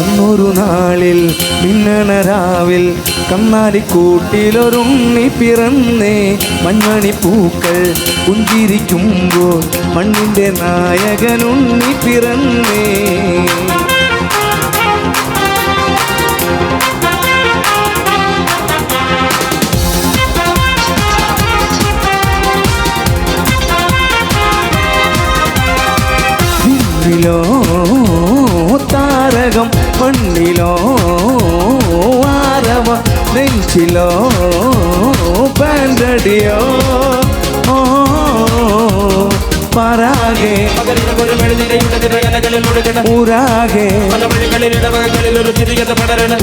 അന്നൊരു നാളിൽ മിന്നണ രാവിൽ കണ്ണാടിക്കൂട്ടിലൊരുണ്ണി പിറന്നേ മൺമണി പൂക്കൾ പുഞ്ചിരിക്കുമ്പോൾ മണ്ണിന്റെ നായകനുണ്ണി പിറന്നേ. മണ്ണിലോ ആരവ നെഞ്ചിലോ പാൻഡടിയോ പരാകെ ഊരാകെ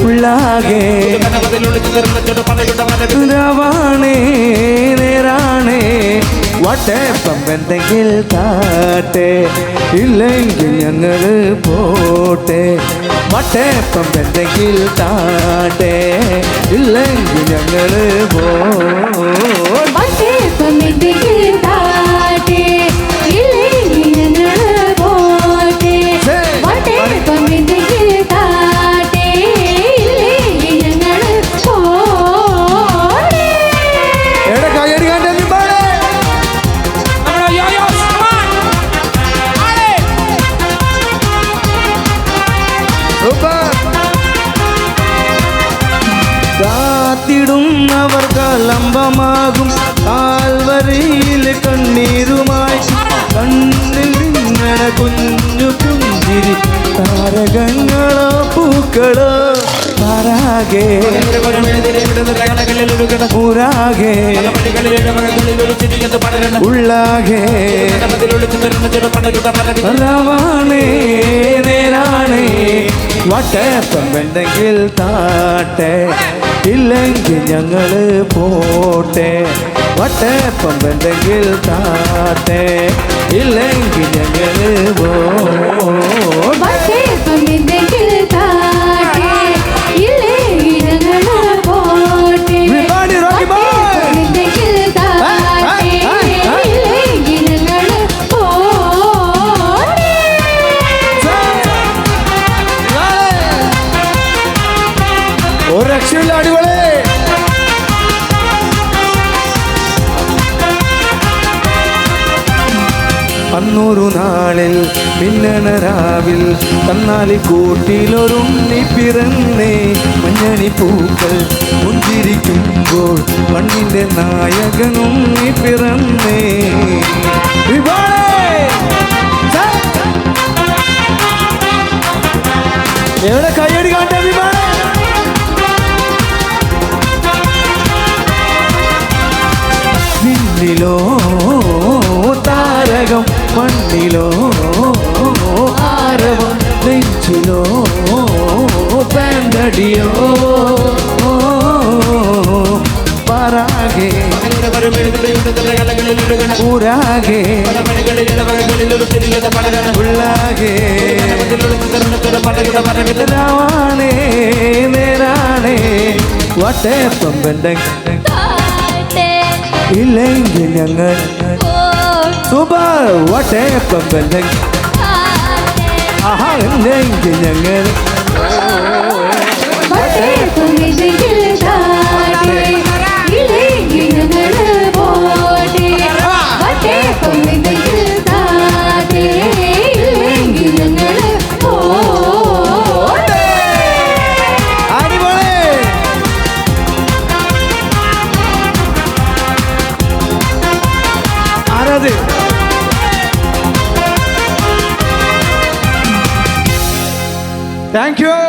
ഉള്ളാകെ പല നേരാണേ. വട്ടേപ്പം എന്തെങ്കിൽ താട്ടെ ഇല്ലെങ്കിൽ ഞങ്ങൾ പോട്ടെ വട്ടേപ്പം എന്തെങ്കിൽ താട്ടെ ഇല്ലെങ്കിൽ ഞങ്ങൾ പോട്ടെ വട്ടേപ്പമെന്തെങ്കിൽ കാത്തിടുന്നവർ കലമ്പമാകും കാൽവരിയിൽ കണ്ണീരുമായി കണ്ണിൽ നിന്നണ കുഞ്ഞു പുഞ്ചിരി താരകങ്ങളോ പൂക്കളോ താരാകെ ഊരാകെ. ഉള്ളാകെ. നേരാണേ. വട്ടപ്പം വേണ്ടെങ്കിൽ താട്ടെ. ഇല്ലെങ്കിൽ ഞങ്ങൾ പോട്ടെ. വട്ടപ്പം എന്തെങ്കിൽ താട്ടെ ഇല്ലെങ്കിൽ ഞങ്ങൾ പോട്ടെ. അന്നൊരു നാളിൽ പിന്നണരാവിൽ തന്നാലി കൂട്ടിലൊരുണ്ണി പിറന്നേ. മഞ്ഞണി പൂക്കൾ മുഞ്ചിരിക്കുമ്പോൾ മണ്ണിന്റെ നായകനുണ്ണി പിറന്നേ. എവിടെ കയ്യടി കാട്ടെ താരകം മണ്ണിലോ ആരവം നെഞ്ചിലോ? പാൻഡടിയോ പറാകെ ഊരാകെ ഉള്ളാകെ രാവാണേ നേരാണേ. വേണ്ടെങ്കിൽ താട്ടെ, ഇല്ലെങ്കിൽ ഞങ്ങൾ പോട്ടെ. സൂപ്പർ വട്ടേപ്പം വേണ്ടെങ്കിൽ ആഹാ ഇല്ലെങ്കിൽ ഞങ്ങൾ വട്ടേപ്പമെന്തെങ്കിൽ Thank you.